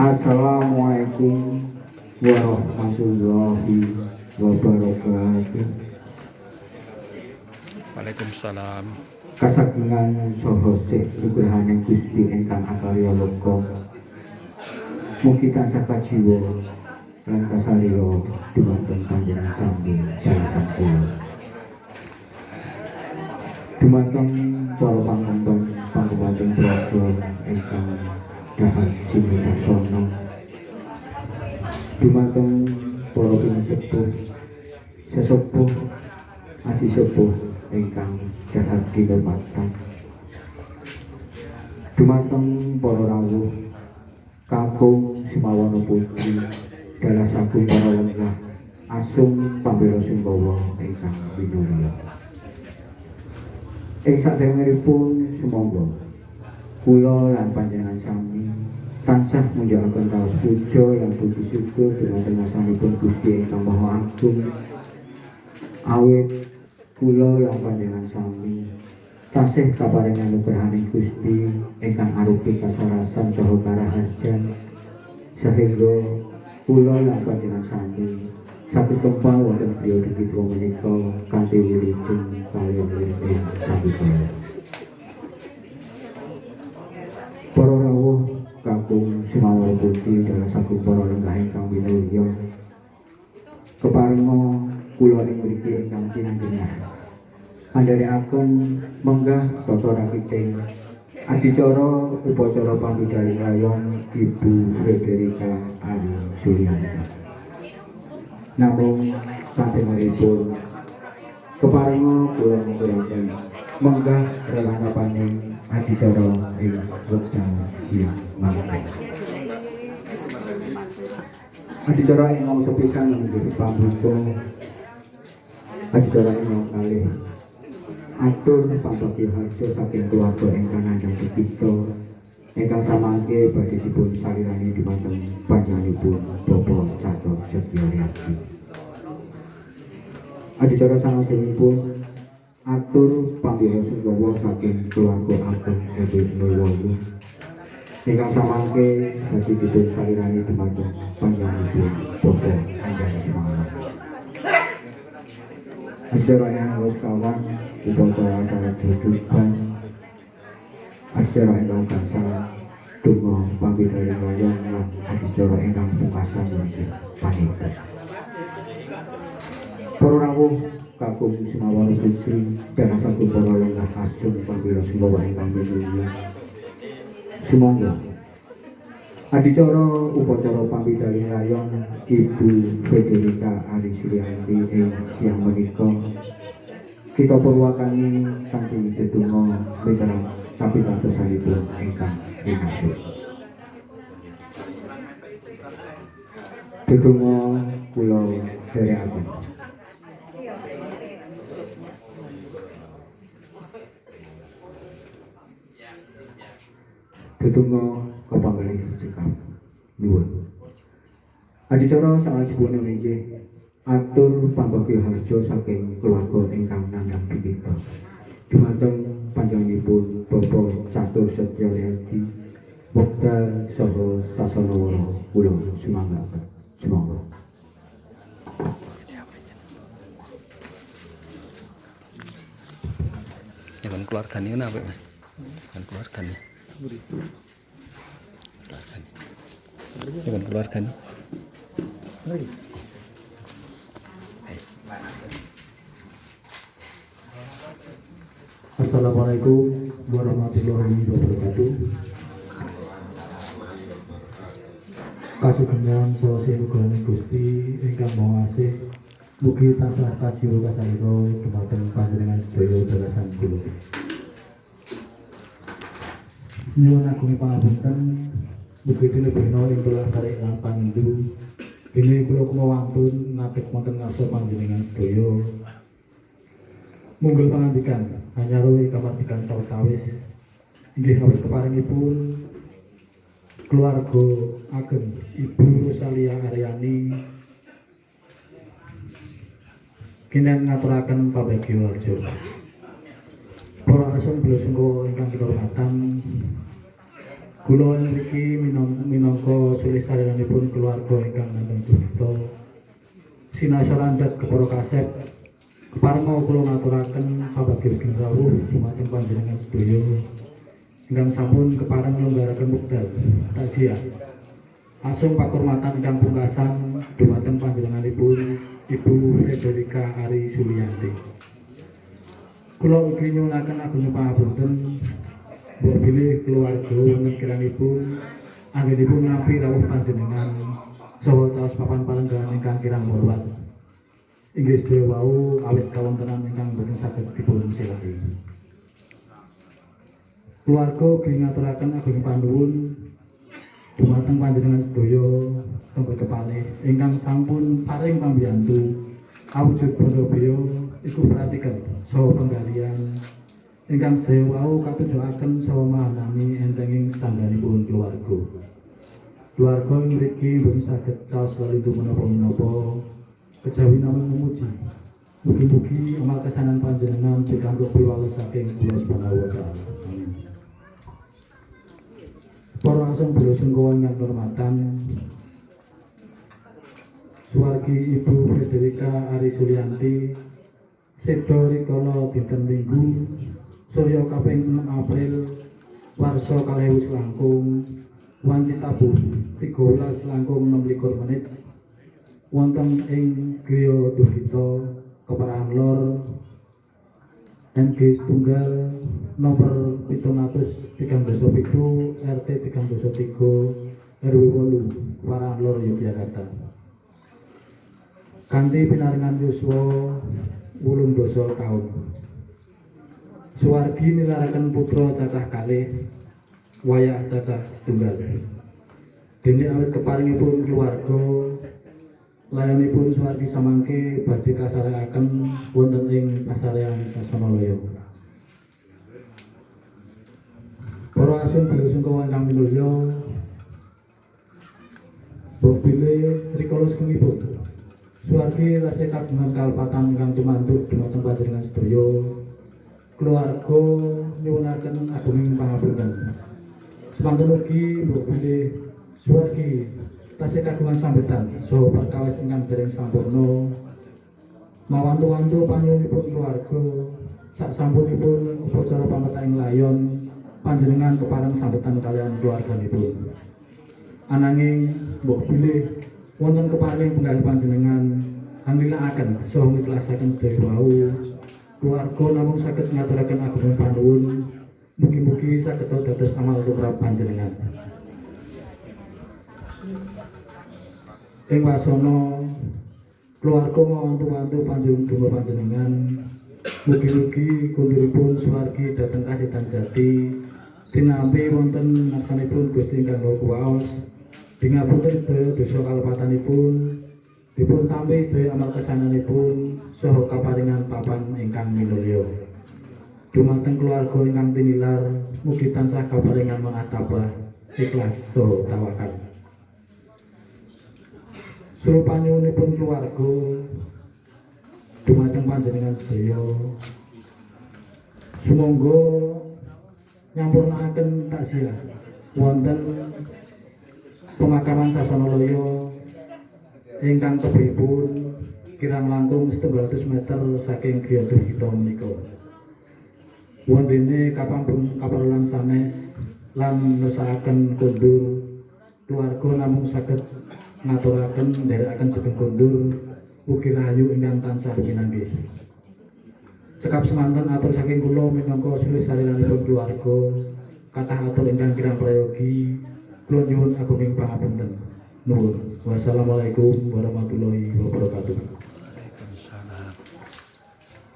Assalamualaikum warahmatullahi wabarakatuh. Waalaikumsalam. Kasagungan saha sih nugrahaning Gusti ingkang akarya loka. Mugi tansah kajiwa lan kasalira dumateng panjenengan sami dalasan kula. Dumateng para pangembang pangembang program ingkang dahat simitasana. Dumateng para pinasepuh sesepuh Aji sepuh ingkang jahat kinurmatan. Dumateng para rawuh kakung Simawana Putri dalah sagung para lenggah asung pambela sunggawa ingkang winulya. Ing sadèrèngipun sumangga kula lan panjenengan sami tansah munjakaken raos puja lan puji syukur dumateng asanipun Gusti ingkang Maha Agung. Awit kula lan panjenengan sami tasih kaparingan nugrahaning Gusti ingkang arupi kasarasan saha karaharjan. Sehingga kula lan panjenengan sami saged kempal wonten periode kita menika kanthi wilujeng kaliyan wirid sabikala para rawuh Putri dalah sagung para lenggah ingkang winulya keparenga kula ing mriki ingkang kinanjenengan andharekaken menggah tata rakiting adicara upacara pambidali rayon Ibu Frederika Ali Suryanti namung satemuripun keparenga kula ngaturaken menggah relanapaning adicara ing wekdal siang mangke adicara ingkang sepisan inggih pambuka adicara ingkang kalih. Atur pambagi harjo saking keluarga ingkang nandhang kita ingkang samangke badhe dipun salirani dumateng panjenenganipun Riyadi adicara salajengipun atur pambela sunggawa saking keluarga agung Ebi Nurwono. Ingkang samangke badhe dipun salirani dumateng panjenenganipun Bapak Anjani Semangat. Acara yang harus kawan upacara acara kehidupan acara ingkang gansal donga pambidari rayon lan acara ingkang pungkasan wonten panitia para rawuh kakung Simawara Putri dan satu para lenggah asung pambila sumbawa ingkang minulya sumangga. Adicara upacara pambidali rayon Ibu Frederika Ari Suryanti ing siang menika. Kita purwakani kanthi mikarep kapitadosanipun ingkang kula dherekaken. Dedonga kepanggalih cekap nuwun. Adicara atur pambagi harjo saking keluarga ingkang nandhang kita. Dumateng panjenenganipun Bapak Catur Setyo Riyadi wekdal saha sasana wara kula sumangga. Sumangga. Ya kan keluarga ini kenapa mas? Kan keluarga nih. Keluarga nih. Ya Assalamualaikum warahmatullahi wabarakatuh. Kasugengan saha sinugrahane Gusti ingkang Maha Asih mugi tansah kasiyo kasalira dumateng panjenengan sedaya dalasan kula. Nyuwun agungi pangapunten mugi tinebena ing kula sarek lan panindu Dene kula kumawantun natek wonten ngarsa panjenengan sedaya Munggul pangandikan hanyaruwi kamardikan sawetawis inggih kawis. Keparingipun keluarga ageng Ibu Rosalia Aryani. Kinen ngaturaken pabagyo harjo. Para asung beliau sungguh ingkang kehormatan Kula minang- minangka sulis sarenganipun keluarga ingkang nandhang duhita Sinasa landhep kepara kasep Keparma kula ngaturaken pabagyos rawuh dumateng panjenengan sedaya. Ingkang sampun kepareng nglonggaraken wekdal takziah. Asung pakurmatan ingkang pungkasan dumateng panjenenganipun Ibu Frederika Ari Sulianti. Kula ugi nyuwunaken agunging pangapunten. Mbok bilih keluarga wonten kiranipun anggenipun nampi rawuh panjenengan saha caos papan palenggahan ingkang kirang hormat. Inggih sedaya wau awit kawontenan ingkang boten saged dipun silahi. Keluarga ugi ngaturaken agunging panuwun dumateng panjenengan sedaya tembe kekalih ingkang sampun paring pambiyantu awujud bondo beo iku pratikel saha penggalian ingkang sedaya wau katujuaken saha mahanami entenging standaripun keluarga. Keluarga mriki boten saged caos lalu menapa-menapa kejawi namung memuji. Mugi-mugi amal kesanan panjenengan pikantuk piwales saking Gusti Subhanahu wa taala. Amin. Para asung beliau sungguh ingkang kehormatan Suwargi Ibu Frederika Ari Sulianti Sedo rikala dinten Minggu Surya kaping 6 April Warsa kalih langkung wanci tabuh 13 langkung 26 menit wonten ing griya Duhita Keparahan Lor NG setunggal nomor 737 RT 303 RW 8 Parahan Lor Yogyakarta. Kanthi pinaringan yuswa wulung dosa taun. Suwargi nilaraken putra cacah kalih wayah cacah setunggal. Dene awit keparingipun keluarga layanipun Suwargi samangke badhe kasarekaken wonten ing pasarean Sasanalaya Para asun beliau sungkawa ingkang minulya Bobile rikala sengipun Suwargi tasih kagungan kalpatan ingkang cumantuk dumateng panjenengan sedaya keluarga nyuwunaken agunging pangapunten. Semanten ugi mbok bilih Suwargi tasih kagungan sambetan. Saha perkawis ingkang dereng sampurna. Mawantu-wantu panyuwunipun keluarga. Sak sampunipun upacara pametaing layon panjenengan kepareng sambetan kalian keluarganipun. Ananging mbok bilih wonten keparing penggalih panjenengan anglilaaken saha ngikhlasaken sedaya wau. Keluarga namung saged ngaturaken agunging panuwun. Mugi-mugi saged dados amal tumrap panjenengan. Ing wasana keluarga mawantu-wantu panjenengan donga panjenengan. Mugi-mugi kunduripun suwargi dhateng kasitan jati. Dinampi wonten ngarsanipun Gusti ingkang Maha Kuwaos. Dingapunten sedaya dosa kalepatanipun. Dipun tampi sedaya amal kesananipun. Saha kaparingan papan ingkang minulya. Dumateng keluarga ingkang tinilar. Mugi tansah kaparingan manah ikhlas saha tawakal. Surupanyunipun keluarga dumateng panjenengan sedaya. Sumangga nyampurnaken taksiah wonten pemakaman Sasanalaya ingkang tebihipun kirang langkung 100 meter saking griya kita menika. Wondene kapampun kaparulan sanes lan nesakaken kondur keluarga namung saged ngaturaken nderekaken sugeng kondur ugi rahayu ingkang tansah pinanggih. Cekap semanten atur saking kula minangka sulis sarenganipun keluarga kathah atur ingkang kirang prayogi kula nyuwun agunging pangapunten. Nuwun. Wassalamualaikum warahmatullahi wabarakatuh.